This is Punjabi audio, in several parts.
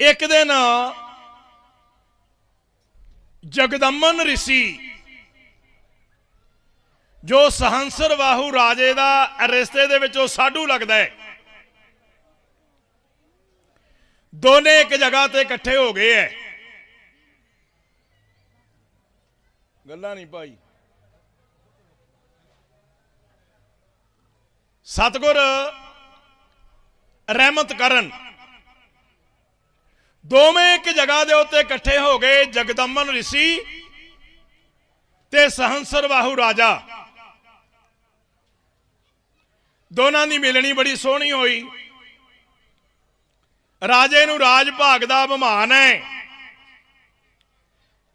ਇੱਕ ਦਿਨ ਜਗਦਮਨ ਰਿਸ਼ੀ, ਜੋ ਸਹੰਸਰ ਵਾਹੂ ਰਾਜੇ ਦਾ ਰਿਸ਼ਤੇ ਦੇ ਵਿੱਚ ਉਹ ਸਾਡੂ ਲੱਗਦਾ ਹੈ। ਦੋਨੇ ਇੱਕ ਜਗ੍ਹਾ ਤੇ ਇਕੱਠੇ ਹੋ ਗਏ ਐ ਗੱਲਾਂ ਨਹੀਂ ਭਾਈ। ਸਤਗੁਰ ਰਹਿਮਤ ਕਰਨ। ਦੋਵੇਂ ਇੱਕ ਜਗ੍ਹਾ ਦੇ ਉੱਤੇ ਇਕੱਠੇ ਹੋ ਗਏ ਜਗਦਮਨ ਰਿਸ਼ੀ ਤੇ ਸਹੰਸਰ ਬਾਹੂ ਰਾਜਾ। ਦੋਨਾਂ ਦੀ ਮਿਲਣੀ ਬੜੀ ਸੋਹਣੀ ਹੋਈ। ਰਾਜੇ ਨੂੰ ਰਾਜ ਭਾਗ ਦਾ ਅਭਿਮਾਨ ਹੈ।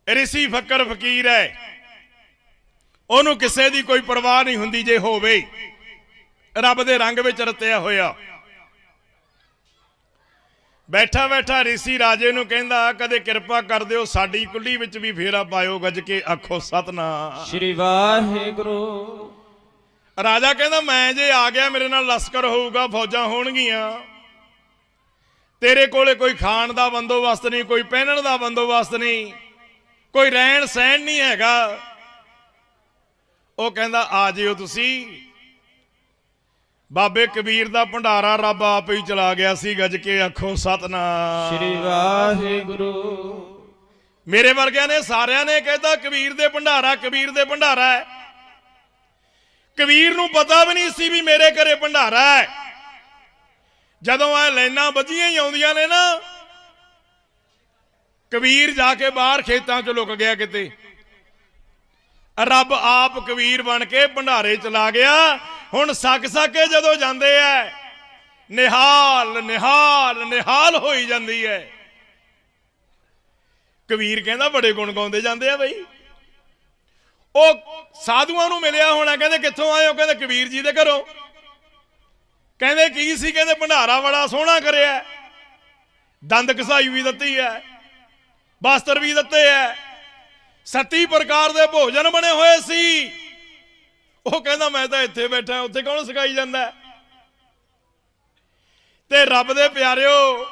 ਰਿਸ਼ੀ ਫਕਰ ਫਕੀਰ ਹੈ। ਉਹਨੂੰ ਕਿਸੇ ਦੀ ਕੋਈ ਪਰਵਾਹ ਨਹੀਂ ਹੁੰਦੀ ਜੇ ਹੋਵੇ। ਰੱਬ ਦੇ ਰੰਗ ਵਿੱਚ ਰਤਿਆ ਹੋਇਆ। ਬੈਠਾ ਬੈਠਾ ਰਿਸ਼ੀ ਰਾਜੇ ਨੂੰ ਕਹਿੰਦਾ ਕਦੇ ਕਿਰਪਾ ਕਰ ਦਿਓ ਸਾਡੀ ਕੁੱਲੀ ਵਿੱਚ ਵੀ ਫੇਰਾ ਪਾਇਓ ਗੱਜ ਕੇ ਆਖੋ ਸਤਨਾਮ। ਸ਼੍ਰੀ ਵਾਹਿਗੁਰੂ। ਰਾਜਾ ਕਹਿੰਦਾ ਮੈਂ ਜੇ ਆ ਗਿਆ ਮੇਰੇ ਨਾਲ ਲਸ਼ਕਰ ਹੋਊਗਾ ਫੌਜਾਂ ਹੋਣਗੀਆਂ। ਤੇਰੇ ਕੋਲੇ ਕੋਈ ਖਾਣ ਦਾ ਬੰਦੋਬਸਤ ਨਹੀਂ ਕੋਈ ਪਹਿਨਣ ਦਾ ਬੰਦੋਬਸਤ ਨਹੀਂ ਕੋਈ ਰਹਿਣ ਸਹਿਣ ਨਹੀਂ ਹੈਗਾ। ਉਹ ਕਹਿੰਦਾ ਆ ਜਿਓ ਤੁਸੀਂ। ਬਾਬੇ ਕਬੀਰ ਦਾ ਭੰਡਾਰਾ ਰੱਬ ਆਪ ਹੀ ਚਲਾ ਗਿਆ ਸੀ ਗੱਜ ਕੇ ਆਖੋ ਸਤਨਾਮ। ਸ਼੍ਰੀ ਵਾਹਿਗੁਰੂ। ਮੇਰੇ ਵਰਗਿਆਂ ਨੇ ਸਾਰਿਆਂ ਨੇ ਕਹਿੰਦਾ ਕਬੀਰ ਦੇ ਭੰਡਾਰਾ ਕਬੀਰ ਦੇ ਭੰਡਾਰਾ ਹੈ। ਕਬੀਰ ਨੂੰ ਪਤਾ ਵੀ ਨਹੀਂ ਸੀ ਵੀ ਮੇਰੇ ਘਰੇ ਭੰਡਾਰਾ ਹੈ। ਜਦੋਂ ਇਹ ਲਾਈਨਾਂ ਵੱਜੀਆਂ ਹੀ ਆਉਂਦੀਆਂ ਨੇ ਨਾ ਕਬੀਰ ਜਾ ਕੇ ਬਾਹਰ ਖੇਤਾਂ 'ਚ ਲੁਕ ਗਿਆ ਕਿਤੇ। ਰੱਬ ਆਪ ਕਬੀਰ ਬਣ ਕੇ ਭੰਡਾਰੇ ਚਲਾ ਗਿਆ। ਹੁਣ ਸੱਕ ਸੱਕੇ ਜਦੋਂ ਜਾਂਦੇ ਐ, ਨਿਹਾਲ ਨਿਹਾਲ ਨਿਹਾਲ ਹੋਈ ਜਾਂਦੀ ਐ। ਕਬੀਰ ਕਹਿੰਦਾ ਬੜੇ ਗੁਣ ਗਾਉਂਦੇ ਜਾਂਦੇ ਆ ਬਈ। ਉਹ ਸਾਧੂਆਂ ਨੂੰ ਮਿਲਿਆ ਹੋਣਾ, ਕਹਿੰਦੇ ਕਿੱਥੋਂ ਆਏ ਹੋ? ਕਹਿੰਦੇ ਕਬੀਰ ਜੀ ਦੇ ਘਰੋਂ। ਕਹਿੰਦੇ ਕੀ ਸੀ? ਕਹਿੰਦੇ ਭੰਡਾਰਾ ਬੜਾ ਸੋਹਣਾ ਕਰਿਆ। ਦੰਦ ਕਸਾਈ ਵੀ ਦਿੱਤੀ ਹੈ ਬਸਤਰ ਵੀ ਦਿੱਤੇ ਹੈ ਸੱਤੀ ਪ੍ਰਕਾਰ ਦੇ ਭੋਜਨ ਬਣੇ ਹੋਏ ਸੀ। ਉਹ ਕਹਿੰਦਾ ਮੈਂ ਤਾਂ ਇੱਥੇ ਬੈਠਾ ਉੱਥੇ ਕੌਣ ਸਿਖਾਈ ਜਾਂਦਾ? ਤੇ ਰੱਬ ਦੇ ਪਿਆਰਿਓ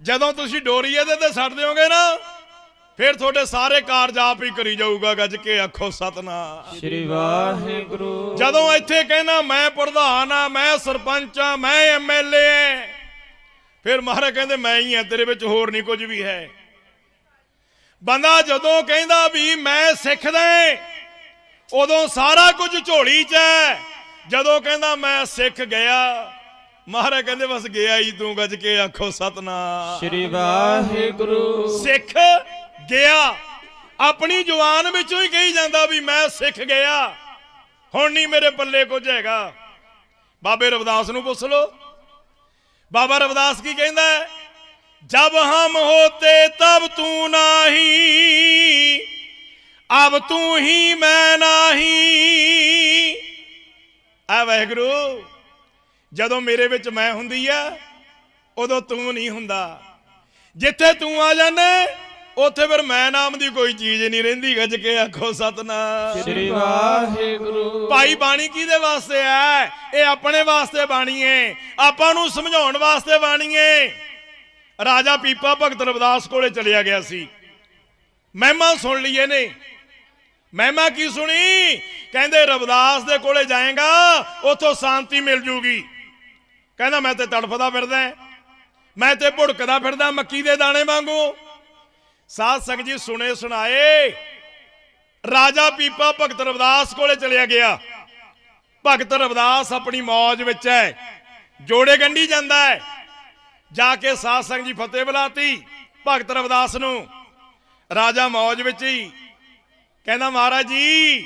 ਜਦੋਂ ਤੁਸੀਂ ਡੋਰੀ ਇਹਦੇ ਤੇ ਛੱਡ ਦਿਓਗੇ ਨਾ ਫਿਰ ਤੁਹਾਡੇ ਸਾਰੇ ਕਾਰਜ ਆਪ ਹੀ ਕਰੀ ਜਾਊਗਾ ਗੱਜ ਕੇ ਆਖੋ ਸਤਨਾਮ। ਸ਼੍ਰੀ ਵਾਹਿਗੁਰੂ। ਜਦੋਂ ਇੱਥੇ ਕਹਿੰਦਾ ਮੈਂ ਪ੍ਰਧਾਨ ਆ ਮੈਂ ਸਰਪੰਚ ਆ ਮੈਂ ਐਮਐਲਏ ਫਿਰ ਮਹਾਰਾਜ ਕਹਿੰਦੇ ਮੈਂ ਹੀ ਆ ਤੇਰੇ ਵਿੱਚ ਹੋਰ ਨਹੀਂ ਕੁਝ ਵੀ ਹੈ। ਬੰਦਾ ਜਦੋਂ ਕਹਿੰਦਾ ਵੀ ਮੈਂ ਸਿੱਖਦਾ ਉਦੋਂ ਸਾਰਾ ਕੁਝ ਝੋਲੀ 'ਚ ਹੈ। ਜਦੋਂ ਕਹਿੰਦਾ ਮੈਂ ਸਿੱਖ ਗਿਆ ਮਹਾਰਾਜ ਕਹਿੰਦੇ ਬਸ ਗਿਆ ਹੀ ਤੂੰ ਗੱਜ ਕੇ ਆਖੋ ਸਤਨਾਮ। ਸ਼੍ਰੀ ਵਾਹਿਗੁਰੂ। ਸਿੱਖ ਗਿਆ। ਆਪਣੀ ਜ਼ੁਬਾਨ ਵਿੱਚੋਂ ਹੀ ਕਹੀ ਜਾਂਦਾ ਵੀ ਮੈਂ ਸਿੱਖ ਗਿਆ। ਹੁਣ ਨਹੀਂ ਮੇਰੇ ਪੱਲੇ ਕੁਝ ਹੈਗਾ। ਬਾਬੇ ਰਵਿਦਾਸ ਨੂੰ ਪੁੱਛ ਲੋ ਬਾਬਾ ਰਵਿਦਾਸ ਕੀ ਕਹਿੰਦਾ ਜਬ ਹਮ ਹੋਤੇ ਤਬ ਤੂੰ ਨਹੀਂ ਅਬ ਤੂੰ ਹੀ ਮੈਂ ਨਹੀਂ। ਆ ਵਾਹਿਗੁਰੂ ਜਦੋਂ ਮੇਰੇ ਵਿੱਚ ਮੈਂ ਹੁੰਦੀ ਆ ਉਦੋਂ ਤੂੰ ਨਹੀਂ ਹੁੰਦਾ। ਜਿੱਥੇ ਤੂੰ ਆ ਜਾਣਾ ਉੱਥੇ ਫਿਰ ਮੈਂ ਨਾਮ ਦੀ ਕੋਈ ਚੀਜ਼ ਨਹੀਂ ਰਹਿੰਦੀ। ਗੱਜ ਕੇ ਆਖੋ ਸਤਨਾਮ। ਸ਼੍ਰੀ ਵਾਹਿਗੁਰੂ। ਭਾਈ ਬਾਣੀ ਕਿਹਦੇ ਵਾਸਤੇ ਹੈ ਇਹ ਆਪਣੇ ਵਾਸਤੇ ਬਾਣੀ ਹੈ ਆਪਾਂ ਨੂੰ ਸਮਝਾਉਣ ਵਾਸਤੇ ਬਾਣੀ ਹੈ ਰਾਜਾ ਪੀਪਾ ਭਗਤ ਰਵਿਦਾਸ ਕੋਲੇ ਚਲਿਆ ਗਿਆ ਸੀ। ਮਹਿਮਾ ਸੁਣ ਲਈ ਇਹਨੇ ਮਹਿਮਾ ਕੀ ਸੁਣੀ? ਕਹਿੰਦੇ, ਰਵਦਾਸ ਦੇ ਕੋਲੇ ਜਾਏਗਾ, ਉੱਥੋਂ ਸ਼ਾਂਤੀ ਮਿਲ ਜੂਗੀ। ਕਹਿੰਦਾ, ਮੈਂ ਤੇ ਤੜਫਦਾ ਫਿਰਦਾ ਮੈਂ ਤੇ ਭੁੜਕਦਾ ਫਿਰਦਾ ਮੱਕੀ ਦੇ ਦਾਣੇ ਵਾਂਗੂ। ਸਾਧ ਸੰਗਤ ਜੀ, ਸੁਣੇ ਸੁਣਾਏ। ਰਾਜਾ ਪੀਪਾ ਭਗਤ ਰਵਦਾਸ ਕੋਲੇ ਚਲਿਆ ਗਿਆ। ਭਗਤ ਰਵਦਾਸ ਆਪਣੀ ਮੌਜ ਵਿੱਚ ਹੈ ਜੋੜੇ ਗੰਢੀ ਜਾਂਦਾ ਹੈ ਜਾ ਕੇ ਸਾਧ ਸੰਗਤ ਜੀ ਫਤਿਹ ਬੁਲਾਤੀ ਭਗਤ ਰਵਦਾਸ ਨੂੰ। ਰਾਜਾ ਮੌਜ ਵਿੱਚ ਹੀ ਕਹਿੰਦਾ ਮਹਾਰਾਜ ਜੀ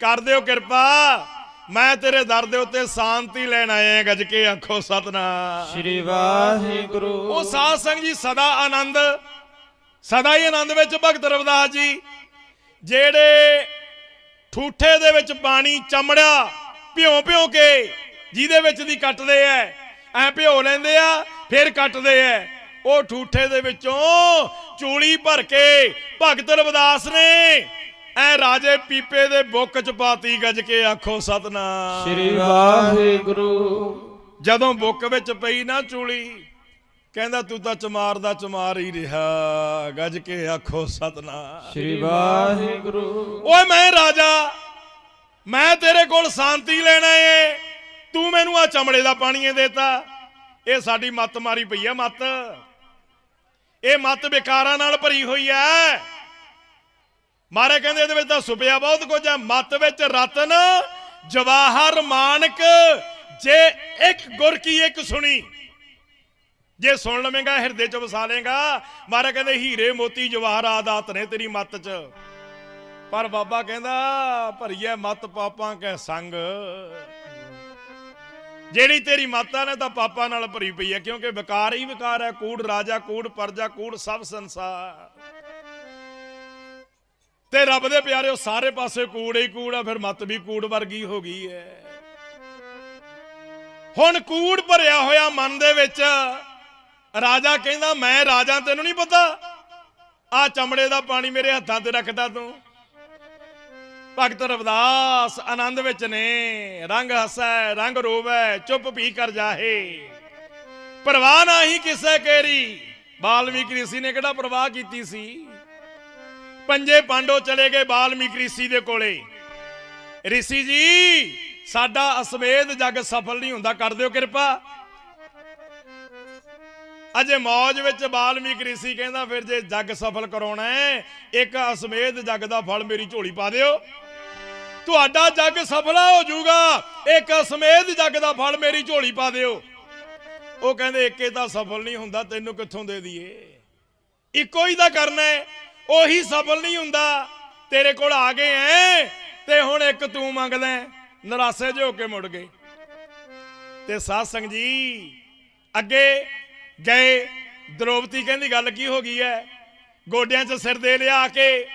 ਕਰ ਦਿਓ ਕਿਰਪਾ। ਮੈਂ ਤੇਰੇ ਦਰ ਦੇ ਉੱਤੇ ਸ਼ਾਂਤੀ ਲੈਣ ਆਇਆ ਗੱਜ ਕੇ ਆਖੋ ਸਤਨਾਮ। ਸ਼੍ਰੀ ਵਾਹਿਗੁਰੂ। ਉਹ ਸਾਧ ਸੰਗਤ ਜੀ ਸਦਾ ਆਨੰਦ ਸਦਾ ਹੀ ਆਨੰਦ ਵਿੱਚ ਭਗਤ ਰਵਿਦਾਸ ਜੀ ਜਿਹੜੇ ਠੂਠੇ ਦੇ ਵਿੱਚ ਪਾਣੀ ਚਮੜਿਆ ਭਿਉਂ ਭਿਉਂ ਕੇ ਜਿਹਦੇ ਵਿੱਚ ਦੀ ਕੱਟਦੇ ਐ ਐ ਭਿਉ ਲੈਂਦੇ ਆ ਫਿਰ ਕੱਟਦੇ ਐ। ਉਹ ਠੂਠੇ ਦੇ ਵਿੱਚੋਂ ਚੂਲੀ ਭਰ ਕੇ ਭਗਤ ਰਵਿਦਾਸ ਨੇ ਐ ਰਾਜੇ ਪੀਪੇ ਦੇ ਬੁੱਕ ਚ ਪਾਤੀ ਗੱਜ ਕੇ ਆਖੋ ਸਤਨਾਮ। ਸ਼੍ਰੀ ਵਾਹਿਗੁਰੂ। ਜਦੋਂ ਬੁੱਕ ਵਿੱਚ ਪਈ ਨਾ ਚੂਲੀ ਕਹਿੰਦਾ ਤੂੰ ਤਾਂ ਚਮਾਰ ਦਾ ਚਮਾਰ ਹੀ ਰਿਹਾ ਗੱਜ ਕੇ ਆਖੋ ਸਤਨਾਮ। ਸ੍ਰੀ ਵਾਹਿਗੁਰੂ। ਓਏ ਮੈਂ ਰਾਜਾ ਮੈਂ ਤੇਰੇ ਕੋਲ ਸ਼ਾਂਤੀ ਲੈਣਾ ਏ ਤੂੰ ਮੈਨੂੰ ਆ ਚਮੜੇ ਦਾ ਪਾਣੀ ਦੇਤਾ। ਇਹ ਸਾਡੀ ਮੱਤ ਮਾਰੀ ਪਈ ਆ ਮੱਤ। ਇਹ ਮੱਤ ਵਿਕਾਰਾਂ ਨਾਲ ਭਰੀ ਹੋਈ ਐ। ਮਾਰੇ ਕਹਿੰਦੇ ਇਹਦੇ ਵਿੱਚ ਤਾਂ ਸੁਪਿਆ ਬਹੁਤ ਕੁਝ ਹੈ ਮੱਤ ਵਿੱਚ ਰਤਨ, ਜਵਾਹਰ ਮਾਨਕ, ਜੇ ਇੱਕ ਗੁਰ ਕੀ ਇੱਕ ਸੁਣੀ। ਜੇ ਸੁਣ ਲਵੇਂਗਾ, ਹਿਰਦੇ ਚ ਵਸਾ ਲੇਗਾ ਮਾਰੇ ਕਹਿੰਦੇ, ਹੀਰੇ ਮੋਤੀ ਜਵਾਹਰ ਆਦਾਤ ਨੇ ਤੇਰੀ ਮੱਤ ਚ। ਪਰ ਬਾਬਾ ਕਹਿੰਦਾ, ਭਰੀਏ ਮਤ ਪਾਪਾਂ ਕੈ ਸੰਗ। ਜਿਹੜੀ ਤੇਰੀ ਮਾਤਾ ਨੇ ਤਾਂ ਪਾਪਾਂ ਨਾਲ ਭਰੀ ਪਈ ਹੈ ਕਿਉਂਕਿ ਵਿਕਾਰ ਹੀ ਵਿਕਾਰ ਹੈ ਕੂੜ ਰਾਜਾ, ਕੂੜ ਪਰਜਾ, ਕੂੜ ਸਭ ਸੰਸਾਰ। ਤੇ ਰੱਬ ਦੇ ਪਿਆਰਿਓ, ਸਾਰੇ ਪਾਸੇ ਕੂੜ ਹੀ ਕੂੜ ਆ, ਫਿਰ ਮਤ ਵੀ ਕੂੜ ਵਰਗੀ ਹੋ ਗਈ ਹੈ ਹੁਣ ਕੂੜ ਭਰਿਆ ਹੋਇਆ ਮਨ ਦੇ ਵਿੱਚ, ਰਾਜਾ ਕਹਿੰਦਾ, ਮੈਂ ਰਾਜਾ ਤੈਨੂੰ ਨਹੀਂ ਪਤਾ। ਆ ਚਮੜੇ ਦਾ ਪਾਣੀ ਮੇਰੇ ਹੱਥਾਂ ਤੇ ਰੱਖਦਾ ਤੂੰ। ਭਗਤ ਰਵਦਾਸ ਆਨੰਦ ਵਿੱਚ ਨੇ। ਰੰਗ ਹਸੈ, ਰੰਗ ਰੋਵੈ, ਚੁੱਪ ਪੀ ਕਰ ਜਾਹੇ। ਪਰਵਾਹ ਨਹੀਂ ਕਿਸੇ ਕੇਰੀ। ਬਾਲਮੀਕ ઋષਿ ਨੇ ਕਿਹੜਾ ਪਰਵਾਹ ਕੀਤੀ ਸੀ? ਪੰਜੇ ਪਾਂਡੋ ਚਲੇ ਗਏ ਬਾਲਮੀਕ ઋષਿ ਦੇ ਕੋਲੇ ઋષਿ ਜੀ ਸਾਡਾ ਅਸਵੇਦ ਜਗ ਸਫਲ ਨਹੀਂ ਹੁੰਦਾ ਕਰ ਦਿਓ ਕਿਰਪਾ ਅਜੇ ਮੌਜ ਵਿੱਚ ਬਾਲਮੀਕ ઋષਿ ਕਹਿੰਦਾ ਫਿਰ ਜੇ ਜੱਗ ਸਫਲ ਕਰਾਉਣਾ ਹੈ ਇੱਕ ਅਸਮੇਧ ਜੱਗ ਦਾ ਫਲ ਮੇਰੀ ਝੋਲੀ ਪਾ ਦਿਓ ਤੁਹਾਡਾ ਜੱਗ ਸਫਲਾ ਹੋ ਜਾਊਗਾ ਇੱਕ ਅਸਮੇਧ ਜੱਗ ਦਾ ਫਲ ਮੇਰੀ ਝੋਲੀ ਪਾ ਦਿਓ ਉਹ ਕਹਿੰਦੇ ਇੱਕੇ ਤਾਂ ਸਫਲ ਨਹੀਂ ਹੁੰਦਾ ਤੈਨੂੰ ਕਿੱਥੋਂ ਦੇ ਦਈਏ ਇੱਕੋ ਹੀ ਤਾਂ ਕਰਨਾ ਹੈ ਉਹੀ ਸਫਲ ਨਹੀਂ ਹੁੰਦਾ। ਤੇਰੇ ਕੋਲ ਆ ਗਏ ਐ, ਤੇ ਹੁਣ ਇੱਕ ਤੂੰ ਮੰਗਦਾ ਹੈ। ਨਿਰਾਸੇ ਜਿਹੇ ਕੇ ਮੁੜ ਗਏ। ਤੇ ਸਾਧ ਸੰਗ ਜੀ, ਅੱਗੇ ਗਏ। ਦ੍ਰੋਪਦੀ ਕਹਿੰਦੀ, ਗੱਲ ਕੀ ਹੋ ਗਈ ਹੈ ਗੋਡਿਆਂ 'ਚ ਸਿਰ ਦੇ ਲਿਆ ਕੇ,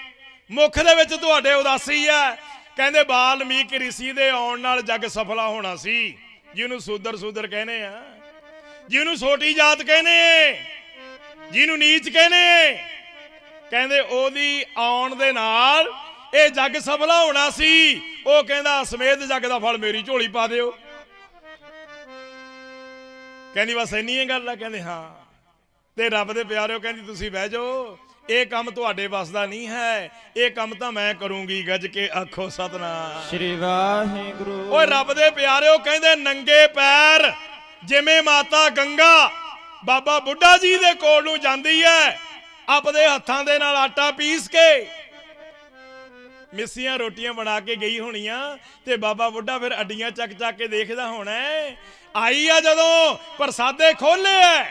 ਮੁਖ ਦੇ ਵਿੱਚ ਤੁਹਾਡੇ ਉਦਾਸੀ ਹੈ ਕਹਿੰਦੇ ਬਾਲਮੀਕ ઋષਿ ਦੇ ਆਉਣ ਨਾਲ ਜੱਗ ਸਫਲਾ ਹੋਣਾ ਸੀ। ਜਿਹਨੂੰ ਸੂਦਰ ਸੂਦਰ ਕਹਿੰਦੇ ਆ। ਜਿਹਨੂੰ ਛੋਟੀ ਜਾਤ ਕਹਿੰਦੇ ਜਿਹਨੂੰ ਨੀਚ ਕਹਿੰਦੇ ਕਹਿੰਦੇ ਉਹਦੀ ਆਉਣ ਦੇ ਨਾਲ ਇਹ ਜੱਗ ਸਫਲਾ ਹੋਣਾ ਸੀ। ਉਹ ਕਹਿੰਦਾ ਸਮੇਤ ਜੱਗ ਦਾ ਫਲ ਮੇਰੀ ਝੋਲੀ ਪਾ ਦਿਓ। ਕਹਿੰਦੀ ਬਸ ਇੰਨੀ ਹੀ ਗੱਲ ਆ? ਕਹਿੰਦੇ ਹਾਂ। ਤੇ ਰੱਬ ਦੇ ਪਿਆਰਿਓ ਕਹਿੰਦੀ ਤੁਸੀਂ ਬਹਿ ਜਾਓ। ਇਹ ਕੰਮ ਤੁਹਾਡੇ ਵੱਸ ਦਾ ਨਹੀਂ ਹੈ। ਇਹ ਕੰਮ ਤਾਂ ਮੈਂ ਕਰੂੰਗੀ ਗੱਜ ਕੇ ਆਖੋ ਸਤਨਾਮ। ਸ੍ਰੀ ਵਾਹਿਗੁਰੂ। ਓਏ ਰੱਬ ਦੇ ਪਿਆਰਿਓ ਕਹਿੰਦੇ ਨੰਗੇ ਪੈਰ ਜਿਵੇਂ ਮਾਤਾ ਗੰਗਾ ਬਾਬਾ ਬੁੱਢਾ ਜੀ ਦੇ ਕੋਲ ਨੂੰ ਜਾਂਦੀ ਹੈ ਆਪਦੇ ਹੱਥਾਂ ਦੇ ਨਾਲ ਆਟਾ ਪੀਸ ਕੇ ਮਿੱਸੀਆਂ ਰੋਟੀਆਂ ਬਣਾ ਕੇ ਗਈ ਹੋਣੀਆਂ ਤੇ ਬਾਬਾ ਬੁੱਢਾ ਫਿਰ ਅੱਡੀਆਂ ਚੱਕ ਚੱਕ ਕੇ ਦੇਖਦਾ ਹੋਣਾ ਆਈ ਆ ਜਦੋਂ ਪ੍ਰਸਾਦੇ ਖੋਲੇ ਐ।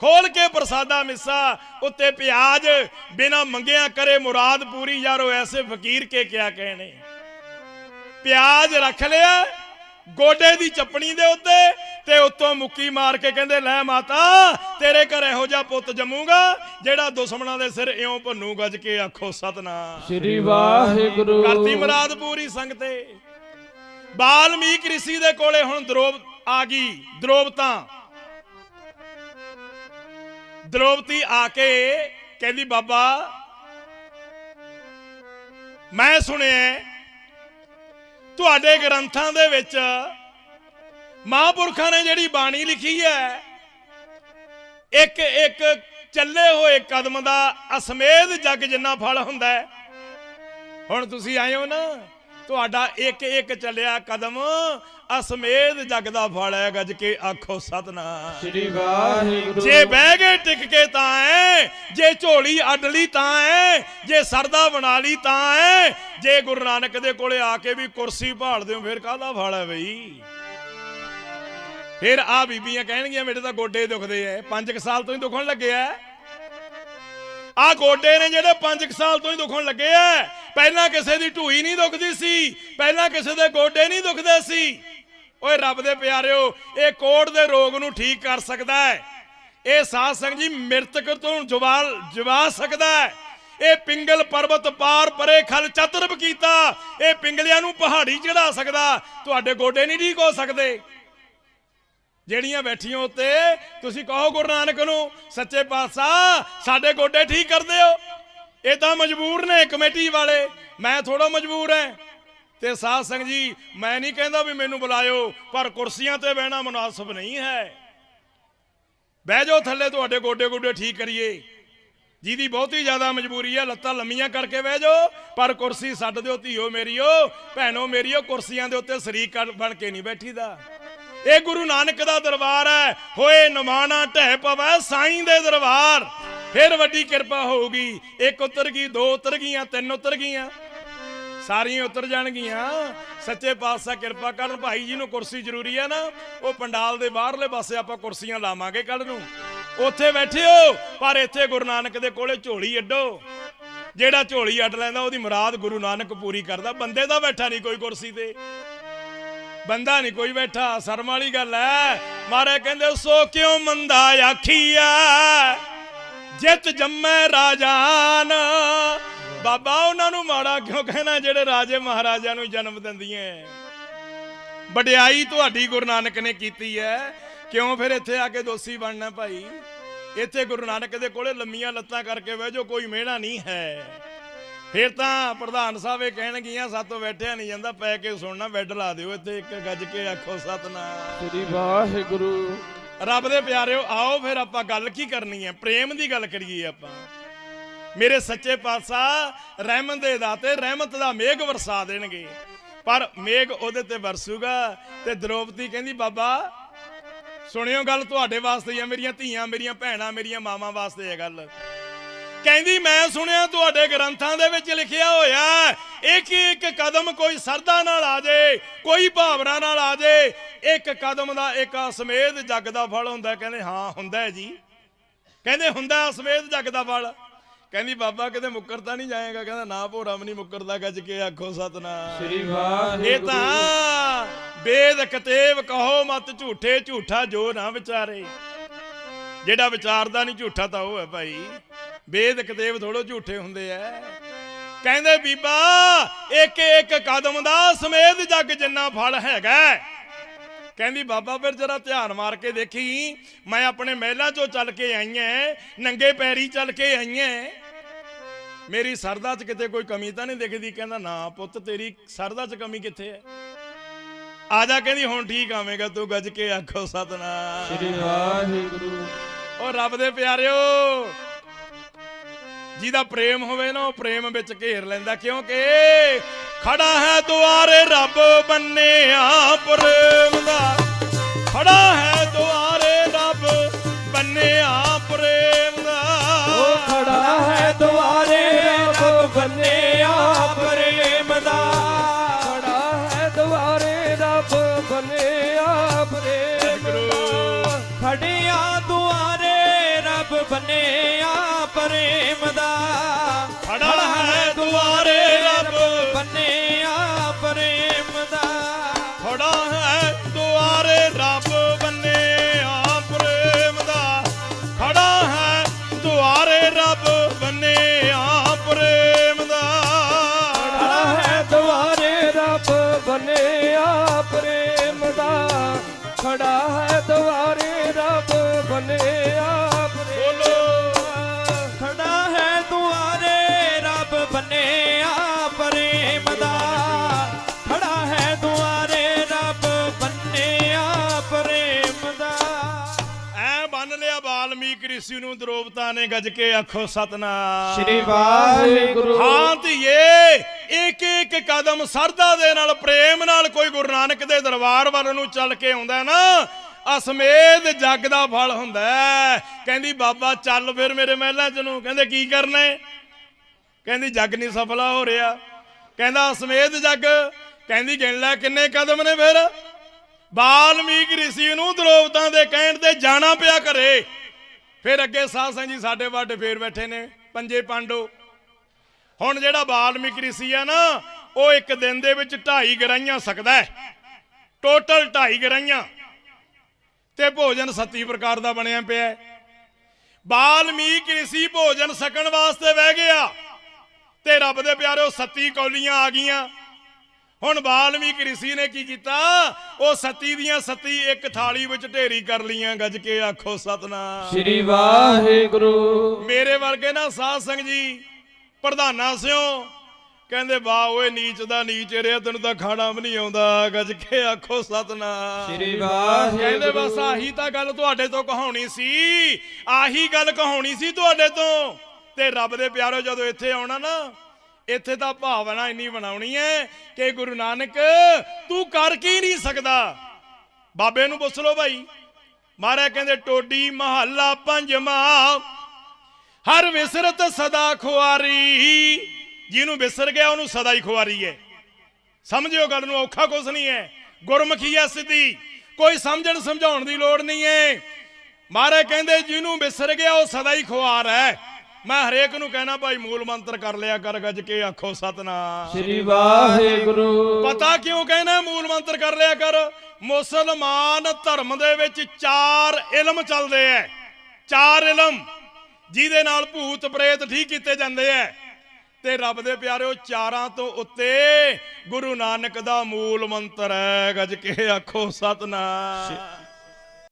ਖੋਲ ਕੇ ਪ੍ਰਸਾਦਾ ਮਿੱਸਾ, ਉੱਤੇ ਪਿਆਜ਼ ਬਿਨਾ ਮੰਗਿਆ ਕਰੇ ਮੁਰਾਦ ਪੂਰੀ, ਯਾਰੋ ਐਸੇ ਫਕੀਰ ਕੇ ਕਿਆ ਕਹਿਣੇ। ਪਿਆਜ਼ ਰੱਖ ਲਿਆ, ਗੋਡੇ ਦੀ ਚੱਪਣੀ ਦੇ ਉੱਤੇ ਤੇ ਉੱਤੋਂ ਮੁੱਕੀ ਮਾਰ ਕੇ ਕਹਿੰਦੇ ਲੈ ਮਾਤਾ ਤੇਰੇ ਘਰ ਇਹੋ ਜਿਹਾ ਪੁੱਤ ਜੰਮੂਗਾ ਜਿਹੜਾ ਦੁਸ਼ਮਣਾਂ ਦੇ ਸਿਰ ਇਉਂ ਭੰਨੂ ਗੱਜ ਕੇ ਆਖੋ ਸਤਨਾਮ। ਸ੍ਰੀ ਵਾਹਿਗੁਰੂ। ਕਰਤੀ ਮੁਰਾਦ ਪੂਰੀ ਸੰਗਤੇ। ਬਾਲਮੀਕ ઋષਿ ਦੇ ਕੋਲੇ ਹੁਣ ਦਰੋਬ ਆ ਗਈ ਦਰੋਬਤਾਂ ਦਰੋਬਤੀ ਆ ਕੇ ਕਹਿੰਦੀ ਬਾਬਾ ਮੈਂ ਸੁਣਿਆ ਤੁਹਾਡੇ ਗ੍ਰੰਥਾਂ ਦੇ ਵਿੱਚ ਮਹਾਂਪੁਰਖਾਂ ਨੇ ਜਿਹੜੀ ਬਾਣੀ ਲਿਖੀ ਹੈ ਇੱਕ ਇੱਕ ਚੱਲੇ ਹੋਏ ਕਦਮ ਦਾ ਅਸਮੇਧ ਜੱਗ ਜਿੰਨਾ ਫਲ ਹੁੰਦਾ ਹੈ। ਹੁਣ ਤੁਸੀਂ ਆਏ ਹੋ ਨਾ ਤੁਹਾਡਾ ਇੱਕ ਇੱਕ ਚੱਲਿਆ ਕਦਮ ਅਸਮੇਧ ਜੱਗ ਦਾ ਫਲ ਹੈ ਗੱਜ ਕੇ ਆਖੋ ਸਤਨਾਮ। ਸ੍ਰੀ ਵਾਹਿਗੁਰੂ। ਜੇ ਬਹਿ ਗਏ ਟਿਕ ਕੇ ਤਾਂ ਐ ਜੇ ਝੋਲੀ ਅੱਡ ਲਈ ਤਾਂ ਐ ਜੇ ਸਰਦਾ ਬਣਾ ਲਈ ਤਾਂ ਐ ਜੇ ਗੁਰੂ ਨਾਨਕ ਦੇ ਕੋਲੇ ਆ ਕੇ ਵੀ ਕੁਰਸੀ ਭਾਲਦੇ ਹੋ ਫਿਰ ਕਾਹਦਾ ਫਲ ਹੈ ਬਈ? ਫਿਰ ਆ ਬੀਬੀਆਂ ਕਹਿਣਗੀਆਂ, ਮੇਰੇ ਤਾਂ ਗੋਡੇ ਦੁਖਦੇ ਐ। 5 ਸਾਲ ਤੋਂ ਹੀ ਦੁਖਣ ਲੱਗੇ ਐ। ਆ ਗੋਡੇ ਨੇ ਜਿਹੜੇ 5 ਸਾਲ ਤੋਂ ਹੀ ਦੁਖਣ ਲੱਗੇ ਐ। ਪਹਿਲਾਂ ਕਿਸੇ ਦੀ ਢੂਈ ਨਹੀਂ ਦੁਖਦੀ ਸੀ, ਪਹਿਲਾਂ ਕਿਸੇ ਦੇ ਗੋਡੇ ਨਹੀਂ ਦੁਖਦੇ ਸੀ। ਓਏ ਰੱਬ ਦੇ ਪਿਆਰਿਓ, ਇਹ ਕੋੜ ਦੇ ਰੋਗ ਨੂੰ ਠੀਕ ਕਰ ਸਕਦਾ ਹੈ ਇਹ ਸਾਧ ਸੰਗ ਜੀ ਮਿਰਤਕ ਤੋਂ ਜਵਾਲ ਜਵਾ ਸਕਦਾ ਹੈ ਇਹ ਪਿੰਗਲ ਪਰਬਤ ਪਾਰ ਪਰੇ ਖਲ ਚਤਰਬ ਕੀਤਾ। ਇਹ ਪਿੰਗਲਿਆਂ ਨੂੰ ਪਹਾੜੀ ਚੜਾ ਸਕਦਾ। ਤੁਹਾਡੇ ਗੋਡੇ ਨਹੀਂ ਠੀਕ ਹੋ ਸਕਦੇ। ਜਿਹੜੀਆਂ ਬੈਠੀਆਂ ਉੱਤੇ, ਤੁਸੀਂ ਕਹੋ ਗੁਰੂ ਨਾਨਕ ਨੂੰ, ਸੱਚੇ ਪਾਤਸ਼ਾਹ, ਸਾਡੇ ਗੋਡੇ ਠੀਕ ਕਰ ਦਿਓ ਇਹ ਤਾਂ ਮਜਬੂਰ ਨੇ ਕਮੇਟੀ ਵਾਲੇ। ਮੈਂ ਥੋੜਾ ਮਜਬੂਰ ਐ। ਤੇ ਸਾਧ ਸੰਗ ਜੀ, ਮੈਂ ਨਹੀਂ ਕਹਿੰਦਾ ਵੀ ਮੈਨੂੰ ਬੁਲਾਇਓ, ਪਰ ਕੁਰਸੀਆਂ ਤੇ ਬਹਿਣਾ ਮੁਨਾਸਬ ਨਹੀਂ ਹੈ। ਬਹਿ ਜਾਓ ਥੱਲੇ, ਤੁਹਾਡੇ ਗੋਡੇ ਗੋਡੇ ਠੀਕ ਕਰੀਏ। ਜਿਹਦੀ ਬਹੁਤੀ ਜ਼ਿਆਦਾ ਮਜਬੂਰੀ ਹੈ ਲੱਤਾਂ ਲੰਮੀਆਂ ਕਰਕੇ ਬਹਿ ਜਾਓ, ਪਰ ਕੁਰਸੀ ਛੱਡ ਦਿਓ, ਧੀਓ ਮੇਰੀਓ ਭੈਣੋ ਮੇਰੀਓ ਕੁਰਸੀਆਂ ਦੇ ਉੱਤੇ ਸ਼ਰੀਕ ਬਣ ਕੇ ਨਹੀਂ ਬੈਠੀਦਾ। ਇਹ ਗੁਰੂ ਨਾਨਕ ਦਾ ਦਰਬਾਰ ਹੈ। ਹੋਏ ਨਮਾਣਾ ਢਹਿ ਪਵੈ ਸਾਈਂ ਦੇ ਦਰਬਾਰ। ਫਿਰ ਵੱਡੀ ਕਿਰਪਾ ਹੋਊਗੀ। ਇੱਕ ਉਤਰ ਗਈ, ਦੋ ਉਤਰ ਗਈਆਂ, ਤਿੰਨ ਉਤਰ ਗਈਆਂ। ਸਾਰੀਆਂ ਉਤਰ ਜਾਣਗੀਆਂ। ਸੱਚੇ ਪਾਤਸ਼ਾਹ ਕਿਰਪਾ ਕਰਨ। ਭਾਈ ਜੀ ਨੂੰ ਕੁਰਸੀ ਜ਼ਰੂਰੀ ਹੈ ਨਾ। ਉਹ ਪੰਡਾਲ ਦੇ ਬਾਹਰਲੇ ਪਾਸੇ ਆਪਾਂ ਕੁਰਸੀਆਂ ਲਾਵਾਂਗੇ ਕੱਲ ਨੂੰ। ਉੱਥੇ ਬੈਠਿਓ, ਪਰ ਇੱਥੇ ਗੁਰੂ ਨਾਨਕ ਦੇ ਕੋਲੇ ਝੋਲੀ ਅੱਡੋ। ਜਿਹੜਾ ਝੋਲੀ ਅੱਡ ਲੈਂਦਾ, ਉਹਦੀ ਮੁਰਾਦ ਗੁਰੂ ਨਾਨਕ ਪੂਰੀ ਕਰਦਾ। ਬੰਦੇ ਦਾ ਬੈਠਾ ਨਹੀਂ ਕੋਈ ਕੁਰਸੀ ਤੇ। ਬੰਦਾ ਨਹੀਂ ਕੋਈ ਬੈਠਾ, ਸ਼ਰਮ ਵਾਲੀ ਗੱਲ ਹੈ ਮਾਰੇ ਕਹਿੰਦੇ, ਸੋ ਕਿਉਂ ਮੰਦਾ ਆਖੀਆ ਜਿਤ ਜੰਮੈ ਰਾਜਾਨ। ਬਾਬਾ, ਉਹਨਾਂ ਨੂੰ ਮਾੜਾ ਕਿਉਂ ਕਹਿਣਾ, ਜਿਹੜੇ ਰਾਜੇ ਮਹਾਰਾਜਾ ਨੂੰ ਜਨਮ ਦਿੰਦੀਆਂ ਵਡਿਆਈ ਤੁਹਾਡੀ ਗੁਰੂ ਨਾਨਕ ਨੇ ਕੀਤੀ ਹੈ ਕਿਉਂ ਫਿਰ ਇੱਥੇ ਆ ਕੇ ਦੋਸ਼ੀ ਬਣਨਾ ਭਾਈ? ਇੱਥੇ ਗੁਰੂ ਨਾਨਕ ਦੇ ਕੋਲੇ ਲੰਮੀਆਂ ਲੱਤਾਂ ਕਰਕੇ ਬਹਿ ਜਾਓ, ਕੋਈ ਮਿਹਣਾ ਨਹੀਂ ਹੈ। ਫਿਰ ਤਾਂ ਪ੍ਰਧਾਨ ਸਾਹਿਬ ਇਹ ਕਹਿਣਗੀਆਂ ਸਾਤੋਂ ਬੈਠਿਆ ਨਹੀਂ ਜਾਂਦਾ ਪੈ ਕੇ ਸੁਣਨਾ ਬੈੱਡ ਲਾ ਦਿਓ ਇੱਥੇ ਇੱਕ ਗੱਜ ਕੇ ਆਖੋ ਸਤਨਾਮ। ਸ੍ਰੀ ਵਾਹਿਗੁਰੂ। ਰੱਬ ਦੇ ਪਿਆਰਿਓ ਆਓ ਫਿਰ ਆਪਾਂ ਗੱਲ ਕੀ ਕਰਨੀ ਹੈ? ਪ੍ਰੇਮ ਦੀ ਗੱਲ ਕਰੀਏ ਆਪਾਂ। ਮੇਰੇ ਸੱਚੇ ਪਾਤਸ਼ਾਹ ਰਹਿਮਤ ਦੇ ਦਾਤੇ ਰਹਿਮਤ ਦਾ ਮੇਘ ਵਰਸਾ ਦੇਣਗੇ। ਪਰ ਮੇਘ ਉਹਦੇ ਤੇ ਵਰਸੂਗਾ ਤੇ ਦ੍ਰੋਪਦੀ ਕਹਿੰਦੀ ਬਾਬਾ ਸੁਣਿਓ ਗੱਲ ਤੁਹਾਡੇ ਵਾਸਤੇ ਹੀ ਹੈ ਮੇਰੀਆਂ ਧੀਆਂ ਮੇਰੀਆਂ ਭੈਣਾਂ ਮੇਰੀਆਂ ਮਾਵਾਂ ਵਾਸਤੇ ਹੈ ਗੱਲ। ਕਹਿੰਦੀ ਮੈਂ ਸੁਣਿਆ ਤੁਹਾਡੇ ਗ੍ਰੰਥਾਂ ਦੇ ਵਿੱਚ ਲਿਖਿਆ ਹੋਇਆ ਇੱਕ ਇੱਕ ਕਦਮ ਕੋਈ ਸਰਦਾ ਨਾਲ ਆ ਜੇ ਕੋਈ ਭਾਵਨਾ ਨਾਲ ਆ ਜੇ ਇੱਕ ਕਦਮ ਦਾ ਇੱਕ ਅਸਮੇਧ ਜੱਗ ਦਾ ਫਲ ਹੁੰਦਾ। ਕਹਿੰਦੇ ਹਾਂ ਹੁੰਦਾ ਜੀ। ਕਹਿੰਦੇ ਹੁੰਦਾ ਅਸਮੇਧ ਜੱਗ ਦਾ ਫਲ। ਕਹਿੰਦੀ ਬਾਬਾ ਕਿਤੇ ਮੁੱਕਰਦਾ ਨਹੀਂ ਜਾਏਗਾ। ਕਹਿੰਦਾ ਨਾ ਭੋਰਾ ਵੀ ਨਹੀਂ ਮੁੱਕਰਦਾ ਗੱਜ ਕੇ ਆਖੋ ਸਤਨਾਮ। ਸ੍ਰੀ ਇਹ ਵਾਹਿਗੁਰੂ ਤਾਂ ਵੇਦ ਕਤੇਵ ਕਹੋ ਮਤ ਝੂਠੇ ਝੂਠਾ ਜੋ ਨਾ ਵਿਚਾਰੇ। ਜਿਹੜਾ ਵਿਚਾਰਦਾ ਨਹੀਂ ਝੂਠਾ ਤਾਂ ਉਹ ਹੈ ਭਾਈ। ਵੇਦ ਕਤੇਵ ਥੋੜੋ ਝੂਠੇ ਹੁੰਦੇ ਐ। ਕਹਿੰਦੇ ਬੀਬਾ ਇੱਕ ਇੱਕ ਕਦਮ ਦਾ ਸਮੇਤ ਜੱਗ ਜਿੰਨਾ ਫਲ ਹੈਗਾ। ਕਹਿੰਦੀ ਬਾਬਾ ਫਿਰ ਜਰਾ ਧਿਆਨ ਮਾਰ ਕੇ ਦੇਖੀ ਮੈਂ ਆਪਣੇ ਮਹਿਲਾਂ ਚੋਂ ਚੱਲ ਕੇ ਆਈ ਐ ਨੰਗੇ ਪੈਰੀ ਚੱਲ ਕੇ ਆਈ ਐ। ਮੇਰੀ ਸਰਦਾ 'ਚ ਕਿਤੇ ਕੋਈ ਕਮੀ ਤਾਂ ਨਹੀਂ ਦਿਖਦੀ। ਕਹਿੰਦਾ ਨਾ ਪੁੱਤ ਤੇਰੀ ਸਰਦਾ 'ਚ ਕਮੀ ਕਿੱਥੇ ਹੈ ਆ ਜਾ ਕਹਿੰਦੀ ਹੁਣ ਠੀਕ ਆਵੇਂਗਾ ਤੂੰ ਗੱਜ ਕੇ ਆਖੋ ਸਤਨਾਮ। ਸ੍ਰੀ ਵਾਹਿਗੁਰੂ। ਉਹ ਰੱਬ ਦੇ ਪਿਆਰਿਓ ਜਿਹਦਾ ਪ੍ਰੇਮ ਹੋਵੇ ਨਾ ਉਹ ਪ੍ਰੇਮ ਵਿੱਚ ਘੇਰ ਲੈਂਦਾ ਕਿਉਂਕਿ ਖੜਾ ਹੈ ਦੁਆਰੇ ਰੱਬ ਬੰਨਿਆ ਪ੍ਰੇਮ ਦਾ। ਖੜਾ ਹੈ ਦੁਆਰੇ ਰੱਬ ਬੰਨਿਆ ਪ੍ਰੇਮ ਦਾ। ਉਹ ਖੜਾ ਹੈ ਦੁਆਰੇ ਰੱਬ ਬੰਨਿਆ ਪ੍ਰੇਮ ਦਾ। ਖੜਾ ਹੈ ਦੁਆਰੇ ਰੱਬ ਬੰਨਿਆ ਪ੍ਰੇਮ ਦਾ। ਖੜਿਆ ਦੁਆਰੇ ਰੱਬ ਬੰਨਿਆ ਪ੍ਰੇਮ ਦਾ। ਖੜਾ ਹੈ ਦੁਆਰੇ ਰੱਬ। ਬੰਨਿਆ ਪ੍ਰੇਮ ਦਾ। ਖੜਾ ਹੈ ਦੁਆਰੇ ਰੱਬ ਬੰਨਿਆ ਪ੍ਰੇਮ ਦਾ। ਖੜਾ ਹੈ ਦੁਆਰੇ ਰੱਬ ਬੰਨਿਆ ਪ੍ਰੇਮ ਦਾ। ਖੜਾ ਹੈ ਦੁਆਰੇ ਰੱਬ ਬੰਨਿਆ ਪ੍ਰੇਮ ਦਾ। ਖੜਾ ਹੈ ਦੁਆਰੇ ਰੱਬ ਬੰਨਿਆ ਰਿਸ਼ੀ ਨੂੰ ਦਰੋਪਤਾ ਨੇ ਗੱਜ ਕੇ ਆਖੋ ਸਤਨਾਮ। ਸ੍ਰੀ ਵਾਹਿਗੁਰੂ। ਹਾਂ ਧੀਏ ਇੱਕ ਇੱਕ ਕਦਮ ਸਰਦਾ ਦੇ ਨਾਲ ਪ੍ਰੇਮ ਨਾਲ ਕੋਈ ਗੁਰੂ ਨਾਨਕ ਦੇ ਦਰਬਾਰ ਵੱਲ ਨੂੰ ਚੱਲ ਕੇ ਆਉਂਦਾ ਨਾ ਅਸਮੇਧ ਜੱਗ ਦਾ ਫਲ ਹੁੰਦਾ। ਕਹਿੰਦੀ ਬਾਬਾ ਚੱਲ ਫਿਰ ਮੇਰੇ ਮਹਿਲਾਂ ਚ ਨੂੰ। ਕਹਿੰਦੇ ਕੀ ਕਰਨਾ ਹੈ? ਕਹਿੰਦੀ ਜੱਗ ਨਹੀਂ ਸਫਲਾ ਹੋ ਰਿਹਾ। ਕਹਿੰਦਾ ਅਸਮੇਧ ਜੱਗ। ਕਹਿੰਦੀ ਗਿਣ ਲੈ ਕਿੰਨੇ ਕਦਮ ਨੇ ਫਿਰ? ਬਾਲਮੀਕ ਰਿਸ਼ੀ ਨੂੰ ਦਰੋਵਤਾਂ ਦੇ ਕਹਿਣ ਤੇ ਜਾਣਾ ਪਿਆ ਘਰੇ। ਫਿਰ ਅੱਗੇ ਸਾਧ ਸਿੰਘ ਜੀ ਸਾਡੇ ਵੱਡ ਫੇਰ ਬੈਠੇ ਨੇ, ਪੰਜੇ ਪਾਂਡੋ। ਹੁਣ ਜਿਹੜਾ ਬਾਲਮੀਕ ਰਿਸ਼ੀ ਆ ਨਾ, ਉਹ ਇੱਕ ਦਿਨ ਦੇ ਵਿੱਚ ਢਾਈ ਗਰਾਈਆਂ ਸਕਦਾ ਹੈ। ਟੋਟਲ ਢਾਈ ਗਰਾਈਆਂ। ਤੇ ਭੋਜਨ ਸੱਤੀ ਪ੍ਰਕਾਰ ਦਾ ਬਣਿਆ ਪਿਆ ਬਾਲਮੀਕ ਰਿਸ਼ੀ ਭੋਜਨ ਸਕਣ ਵਾਸਤੇ ਬਹਿ ਗਿਆ। ਤੇ ਰੱਬ ਦੇ ਪਿਆਰੇ ਉਹ ਸੱਤੀ ਕੌਲੀਆਂ ਆ ਗਈਆਂ। ਹੁਣ ਬਾਲਮੀਕ ਰਿਸ਼ੀ ਨੇ ਕੀ ਕੀਤਾ? ਉਹ ਸੱਤੀ ਦੀਆਂ ਸੱਤੀ ਇੱਕ ਥਾਲੀ ਵਿੱਚ ਢੇਰੀ ਕਰ ਲੀਆਂ ਗੱਜ ਕੇ ਆਖੋ ਸਤਨਾਮ। ਸ੍ਰੀ ਵਾਹਿਗੁਰੂ। ਮੇਰੇ ਵਰਗੇ ਨਾ ਸਾਧ ਸੰਗ ਜੀ ਪ੍ਰਧਾਨਾਂ ਸਿਓ ਕਹਿੰਦੇ ਵਾਹ ਓਏ ਨੀਚ ਦਾ ਨੀਚ ਰਿਆ ਤੈਨੂੰ ਤਾਂ ਖਾਣਾ ਵੀ ਨਹੀਂ ਆਉਂਦਾ ਗੱਜ ਕੇ ਆਖੋ ਸਤਨਾਮ। ਸ੍ਰੀ ਕਹਿੰਦੇ ਵਾਹਿਗੁਰੂ ਬਸ ਆਹੀ ਤਾਂ ਗੱਲ ਤੁਹਾਡੇ ਤੋਂ ਕਹਾਉਣੀ ਸੀ ਆਹੀ ਗੱਲ ਕਹਾਉਣੀ ਸੀ ਤੁਹਾਡੇ ਤੋਂ। ਤੇ ਰੱਬ ਦੇ ਪਿਆਰੋ ਜਦੋਂ ਇੱਥੇ ਆਉਣਾ ਨਾ ਇੱਥੇ ਤਾਂ ਭਾਵਨਾ ਇੰਨੀ ਬਣਾਉਣੀ ਹੈ ਕਿ ਗੁਰੂ ਨਾਨਕ, ਤੂੰ ਕਰ ਕੀ ਨਹੀਂ ਸਕਦਾ? ਬਾਬੇ ਨੂੰ ਪੁੱਛ ਲਓ ਭਾਈ। ਮਹਾਰਾਜ ਕਹਿੰਦੇ, ਟੋਡੀ ਮਹੱਲਾ ਪੰਜਵਾਂ, ਹਰ ਵਿਸਰਤ ਸਦਾ ਖੁਆਰੀ। ਜਿਹਨੂੰ ਵਿਸਰ ਗਿਆ, ਉਹਨੂੰ ਸਦਾ ਹੀ ਖੁਆਰੀ ਹੈ ਸਮਝਿਓ ਗੱਲ ਨੂੰ, ਔਖਾ ਕੁਛ ਨਹੀਂ ਹੈ ਗੁਰਮੁਖੀ ਹੈ ਸਿੱਧੀ। ਕੋਈ ਸਮਝਣ ਸਮਝਾਉਣ ਦੀ ਲੋੜ ਨਹੀਂ ਹੈ ਮਹਾਰਾਜ ਕਹਿੰਦੇ, ਜਿਹਨੂੰ ਵਿਸਰ ਗਿਆ, ਉਹ ਸਦਾ ਹੀ ਖੁਆਰ ਹੈ ਮੈਂ ਹਰੇਕ ਨੂੰ ਕਹਿਣਾ ਭਾਈ ਮੂਲ ਮੰਤਰ ਕਰ ਲਿਆ ਕਰ ਗੱਜ ਕੇ ਆਖੋ ਸਤਨਾਮ। ਸ੍ਰੀ ਵਾਹਿਗੁਰੂ। ਪਤਾ ਕਿਉਂ ਕਹਿਣਾ ਮੂਲ ਮੰਤਰ ਕਰ ਲਿਆ ਕਰ? ਮੁਸਲਮਾਨ ਧਰਮ ਦੇ ਵਿੱਚ ਚਾਰ ਇਲਮ ਚੱਲਦੇ ਐ। ਚਾਰ ਇਲਮ ਜਿਹਦੇ ਨਾਲ ਭੂਤ ਪ੍ਰੇਤ ਠੀਕ ਕੀਤੇ ਜਾਂਦੇ ਐ। ਤੇ ਰੱਬ ਦੇ ਪਿਆਰਿਓ ਚਾਰਾਂ ਤੋਂ ਉੱਤੇ ਗੁਰੂ ਨਾਨਕ ਦਾ ਮੂਲ ਮੰਤਰ ਹੈ ਗੱਜ ਕੇ ਆਖੋ ਸਤਨਾਮ।